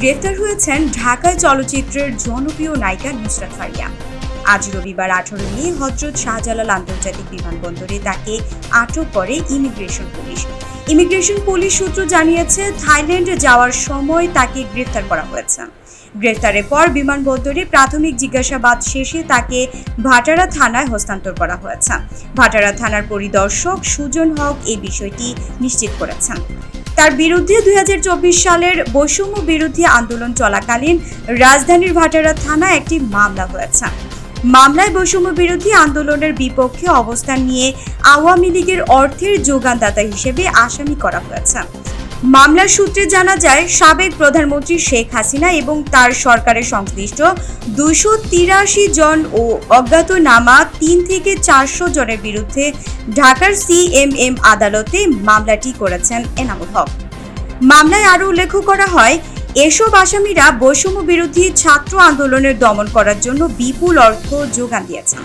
গ্রেফতার হয়েছেন ঢাকায় চলচ্চিত্রের জনপ্রিয় নায়িকা নুসরাত ফারিয়া। আজ রবিবার আঠারো মে, হজরত শাহজালাল আন্তর্জাতিক বিমানবন্দরে তাকে আটক করে ইমিগ্রেশন পুলিশ। ইমিগ্রেশন পুলিশ সূত্র জানিয়েছে, থাইল্যান্ডে যাওয়ার সময় তাকে গ্রেফতার করা হয়েছে। গ্রেফতারের পর বিমানবন্দরে প্রাথমিক জিজ্ঞাসাবাদ শেষে তাকে ভাটারা থানায় হস্তান্তর করা হয়েছে। ভাটারা থানার পরিদর্শক সুজন হক এই বিষয়টি নিশ্চিত করেছেন। তার বিরুদ্ধে দুই হাজার চব্বিশ সালের বৈষম্য বিরোধী আন্দোলন চলাকালীন রাজধানীর ভাটারা থানা একটি মামলা হয়েছে। মামলায় বৈষম্য বিরোধী আন্দোলনের বিপক্ষে অবস্থান নিয়ে আওয়ামী লীগের অর্থের যোগানদাতা হিসেবে আসামি করা হয়েছে। মামলার সূত্রে জানা যায়, সাবেক প্রধানমন্ত্রী শেখ হাসিনা এবং তার সরকারের সংশ্লিষ্ট দুশো তিরাশি জন ও অজ্ঞাতনামা তিন থেকে চারশো জনের বিরুদ্ধে ঢাকার সিএমএম আদালতে মামলাটি করেছেন এনামুল হক। মামলায় আরও উল্লেখ করা হয়, এসব আসামিরা বৈষম্য বিরোধী ছাত্র আন্দোলনের দমন করার জন্য বিপুল অর্থ যোগান দিয়েছেন।